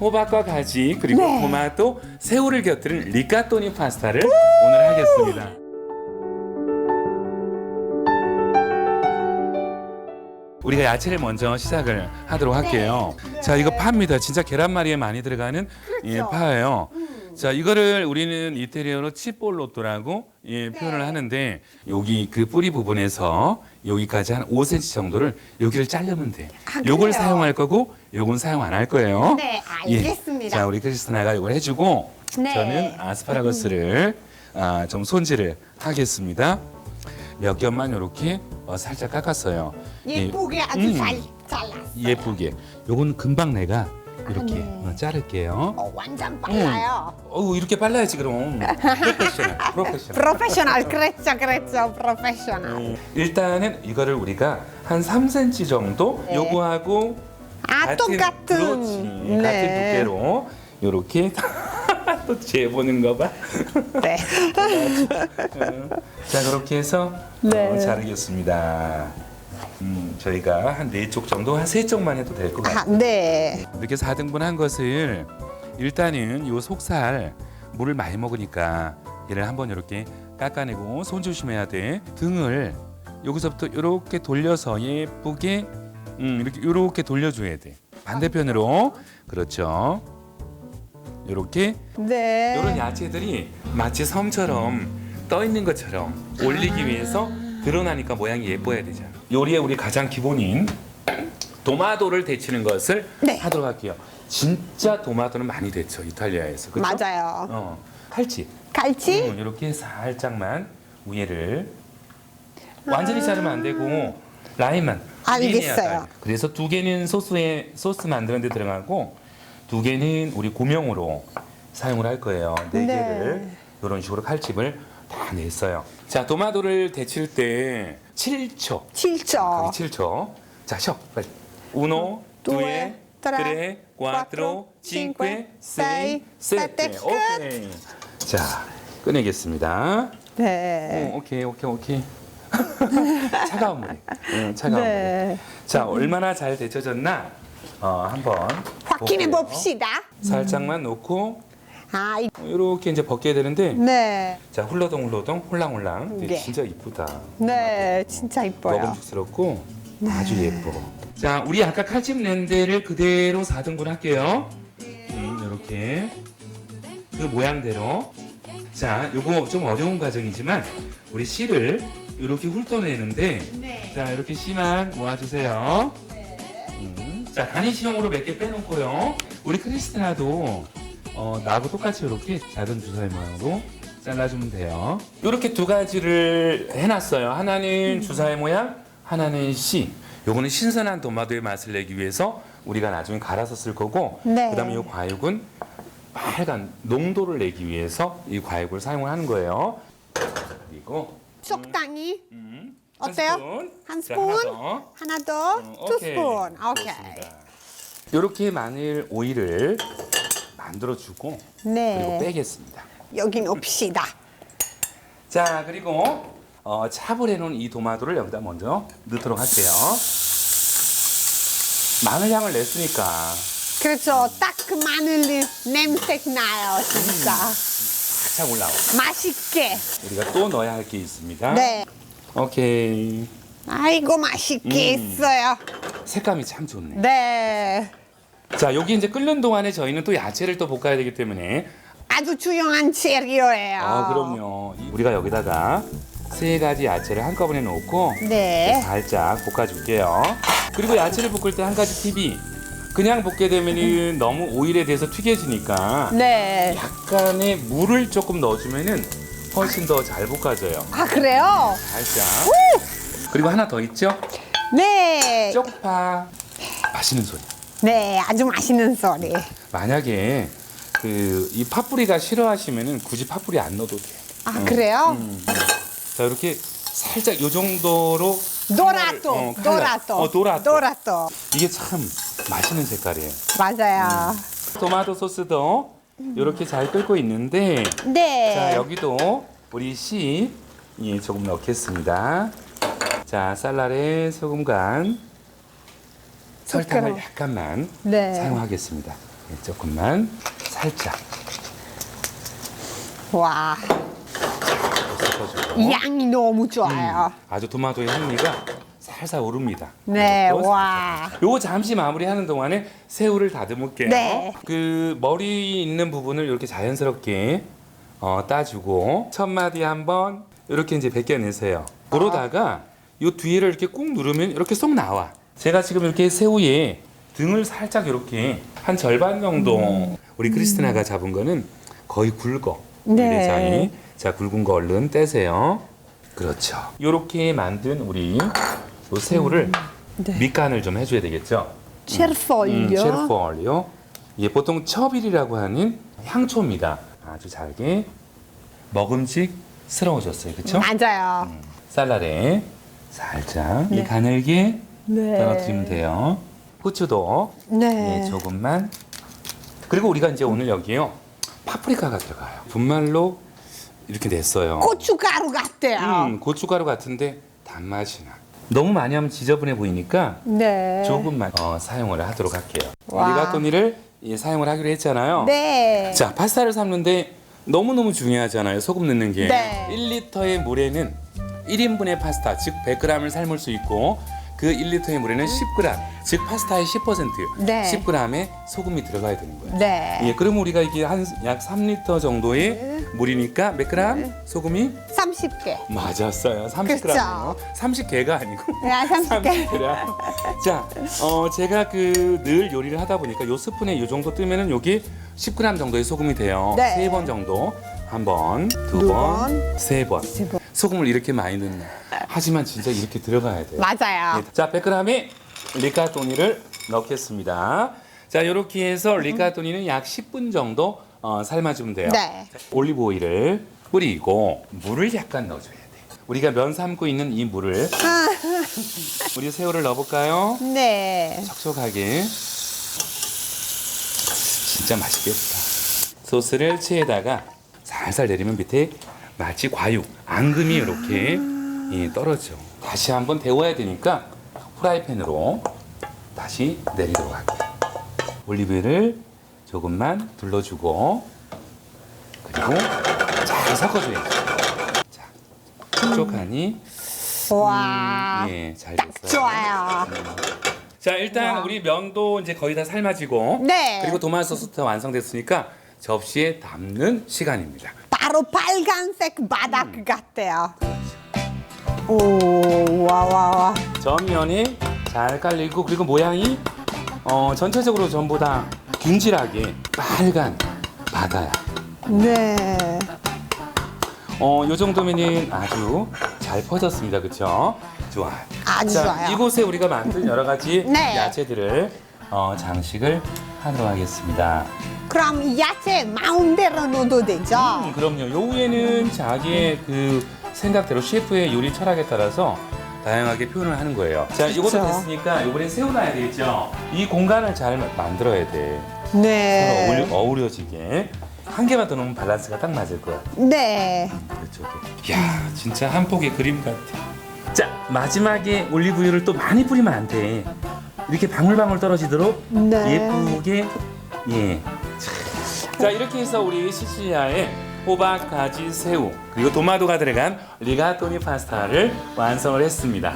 호박과 가지 그리고 네. 토마토, 새우를 곁들인 리카토니 파스타를 오늘 하겠습니다. 우리가 야채를 먼저 시작을 하도록 할게요. 자, 이거 파입니다. 진짜 계란말이에 많이 들어가는 예, 파예요. 자, 이거를 우리는 이태리어로 치볼로또라고 예, 표현을 하는데 여기 그 뿌리 부분에서 여기까지 한 5cm 정도를 여기를 자르면 돼. 아, 요걸 그래요? 사용할 거고 요건 사용 안 할 거예요. 네, 예. 알겠습니다. 자, 우리 크리스티나가 이걸 해주고 네. 저는 아스파라거스를 아, 좀 손질을 하겠습니다. 몇 겹만 이렇게 어, 살짝 깎았어요. 예쁘게 아주 음. 잘 잘랐어. 예쁘게. 요건 금방 내가 이렇게 네. 어, 자를게요. 어, 완전 빨라요. 어우 이렇게 빨라야지 그럼. 프로페셔널. 프로페셔널. 프로페셔널 그랬죠, 그랬죠, 프로페셔널. 음, 일단은 이거를 우리가 한 3cm 정도 네. 요거하고 아, 똑같은. 그렇지. 네. 같은 두께로 요렇게 또 재보는 거 봐. 네. 자 그렇게 해서 네. 어, 자르겠습니다. 음, 저희가 한 네 쪽 정도 한 세 쪽만 해도 될 것 같아요. 아, 네. 이렇게 4등분 한 것을 일단은 요 속살 물을 많이 먹으니까 얘를 한번 이렇게 깎아내고 손 조심해야 돼. 등을 여기서부터 이렇게 돌려서 예쁘게 음, 이렇게 이렇게 돌려줘야 돼. 반대편으로 그렇죠. 이렇게 네. 이런 야채들이 마치 섬처럼 떠 있는 것처럼 올리기 위해서 드러나니까 모양이 예뻐야 되잖아. 요리에 우리 가장 기본인 도마도를 데치는 것을 네. 하도록 할게요. 진짜 도마도는 많이 데쳐 이탈리아에서. 그렇죠? 맞아요. 어, 칼집. 갈치? 음, 이렇게 살짝만 위에를 완전히 자르면 안 되고 라인만. 알겠어요. 라인이야. 그래서 두 개는 소스에 소스 만드는 데 들어가고 두 개는 우리 고명으로 사용을 할 거예요. 네, 네. 개를 이런 식으로 칼집을 다 냈어요. 자, 도마도를 데칠 때 7초. 7초. 7초. 자, 쉬어. 빨리. 우노, due, 두에, tre, cinque, sei, sette. 오케이. 자, 꺼내겠습니다. 네. 어, 오케이, 오케이, 오케이. 차가운 물에. 응, 차가운 물에. 네. 자, 얼마나 잘 데쳐졌나? 어, 한번 확인해. 봅시다. 살짝만 놓고 아, 이- 이렇게 이제 벗겨야 되는데 네. 자, 훌러덩 훌러덩 홀랑홀랑. 네. 진짜 이쁘다. 네, 진짜 이뻐요. 먹음직스럽고 아주 예뻐. 자, 우리 아까 칼집 낸 데를 그대로 4등분 할게요. 음, 이렇게 그 모양대로. 자, 요거 좀 어려운 과정이지만 우리 씨를 이렇게 훑어내는데 자, 이렇게 씨만 모아주세요. 음, 자, 가니시용으로 몇 개 빼놓고요. 우리 크리스티나도 어, 나하고 똑같이 이렇게 작은 주사위 모양으로 잘라주면 돼요. 이렇게 두 가지를 해놨어요. 하나는 주사위 모양, 하나는 씨. 요거는 신선한 도마도의 맛을 내기 위해서 우리가 나중에 갈아서 쓸 거고, 네. 그다음에 이 과육은 빨간 농도를 내기 위해서 이 과육을 사용을 하는 거예요. 그리고 적당히 음, 어때요? 한 스푼, 한 자, 스푼? 하나 더. 하나 더, 어, 투 오케이. 스푼. 오케이. 이렇게 마늘 오일을 만들어 주고 그리고 네. 빼겠습니다. 여기 놓읍시다. 자 그리고 어, 차분해 놓은 이 도마도를 여기다 먼저 넣도록 할게요. 마늘 향을 냈으니까 그렇죠. 딱 그 마늘 냄새 나요, 진짜. 살짝 올라와. 맛있게. 우리가 또 넣어야 할 게 있습니다. 네. 오케이. 아이고, 맛있게 음. 했어요. 색감이 참 좋네. 네. 자 여기 이제 끓는 동안에 저희는 또 야채를 또 볶아야 되기 때문에 아주 중요한 재료예요. 아 그럼요. 이- 우리가 여기다가 세 가지 야채를 한꺼번에 넣고 네. 살짝 볶아줄게요. 그리고 야채를 볶을 때 한 가지 팁이 그냥 볶게 되면은 너무 오일에 대해서 튀겨지니까 네. 약간의 물을 조금 넣어주면은 훨씬 더 잘 볶아져요. 아, 그래요? 살짝. 그리고 하나 더 있죠? 네. 쪽파. 맛있는 소리. 네, 아주 맛있는 소리. 만약에 그 이 파뿌리가 싫어하시면은 굳이 파뿌리 안 넣어도 돼. 아, 그래요? 음. 자 이렇게 살짝 요 정도로 컬러를, 어, 컬러. 도라토. 어, 도라토. 도라토. 이게 참 맛있는 색깔이에요. 맞아요. 토마토 소스도 이렇게 잘 끓고 있는데 네. 자 여기도 우리 씨 예, 조금 넣겠습니다. 자 쌀날에 소금 간 설탕을. 약간만 네. 사용하겠습니다. 조금만 살짝 와, 섞어주고 양이 너무 좋아요. 아주 토마토의 향미가 살살 오릅니다. 네, 이것도 와. 요거 잠시 마무리하는 동안에 새우를 다듬을게요. 네. 그 머리 있는 부분을 이렇게 자연스럽게 어, 따주고 첫 마디 한번 이렇게 이제 벗겨내세요. 그러다가 요 뒤를 이렇게 꾹 누르면 이렇게 쏙 나와. 제가 지금 이렇게 새우에 등을 살짝 이렇게 한 절반 정도 우리 크리스티나가 잡은 거는 거의 굵어. 네. 내장이 자 굵은 거 얼른 떼세요. 그렇죠. 요렇게 만든 우리 요 새우를 네. 밑간을 좀 해줘야 되겠죠. 음, 체르폴요. 예, 보통 처빌이라고 하는 향초입니다. 아주 잘게 먹음직스러워졌어요, 그렇죠? 맞아요. 쌀날에 살짝 이 네. 가늘게 네. 떨어뜨리면 돼요. 후추도 네. 예, 조금만. 그리고 우리가 이제 오늘 여기요 파프리카가 들어가요. 분말로 이렇게 냈어요. 고춧가루 같아요. 음, 고춧가루 같은데 단맛이 나. 너무 많이 하면 지저분해 보이니까 네. 조금만 어, 사용을 하도록 할게요. 와. 리가토니를 예, 사용을 하기로 했잖아요. 네. 자, 파스타를 삶는데 너무너무 중요하잖아요. 소금 넣는 게. 네. 1리터의 물에는 1인분의 파스타, 즉 100g을 삶을 수 있고 그 1리터의 물에는 10g, 즉 파스타의 10%, 네. 10g의 소금이 들어가야 되는 거예요. 네. 예, 그럼 우리가 이게 한 약 3리터 정도의 네. 물이니까 몇 그램 소금이 30개. 맞았어요. 30g이요. 30개가 아니고 네, 30개. 30g. 자, 어, 제가 그 늘 요리를 하다 보니까 요 스푼에 요 정도 뜨면은 여기 10g 정도의 소금이 돼요. 네. 세 번 정도. 한 번, 두두 번, 번, 세 번. 세 번. 소금을 이렇게 많이 넣는. 하지만 진짜 이렇게 들어가야 돼요. 맞아요. 네, 자, 100g의 리카토니를 넣겠습니다. 자, 이렇게 해서 리카토니는 약 10분 정도 어, 삶아주면 돼요. 네. 올리브 오일을 뿌리고 물을 약간 넣어줘야 돼. 우리가 면 삶고 있는 이 물을 우리 새우를 넣어볼까요? 네. 촉촉하게. 진짜 맛있겠다. 소스를 체에다가 살살 내리면 밑에 마치 과육, 앙금이 이렇게 예, 떨어져. 다시 한번 데워야 되니까 프라이팬으로 다시 내리도록 할게요. 올리브를 조금만 둘러주고 그리고 잘 섞어줘야죠. 자, 촉촉하니 와. 예, 잘 됐어요. 좋아요. 자 일단 우리 면도 이제 거의 다 삶아지고 네. 그리고 도마토 소스가 완성됐으니까 접시에 담는 시간입니다. 바로 빨간색 바닥 같아요. 오, 와, 와, 와. 전면이 잘 깔리고 그리고 모양이 어, 전체적으로 전부 다 균질하게 빨간 바다야. 네. 어, 요 정도면은 아주 잘 퍼졌습니다. 그렇죠? 좋아. 아주 자, 좋아요. 이곳에 우리가 만든 여러 가지 네. 야채들을 어, 장식을 하도록 하겠습니다. 그럼 이 야채 마음대로 넣어도 되죠? 음, 그럼요. 요 위에는 자기의 그 생각대로 셰프의 요리 철학에 따라서 다양하게 표현을 하는 거예요. 자, 이것도 그쵸. 됐으니까 이번에 세워놔야 되겠죠. 이 공간을 잘 마- 만들어야 돼. 네. 서로 어울려, 어우러지게. 한 개만 더 넣으면 밸런스가 딱 맞을 거야. 네. 그쪽에. 야, 진짜 한 폭의 그림 같아. 자, 마지막에 올리브유를 또 많이 뿌리면 안 돼. 이렇게 방울방울 떨어지도록 네. 예쁘게 예. 자 이렇게 해서 우리 시칠리아의 호박, 가지, 새우 그리고 도마도가 들어간 리가토니 파스타를 완성을 했습니다.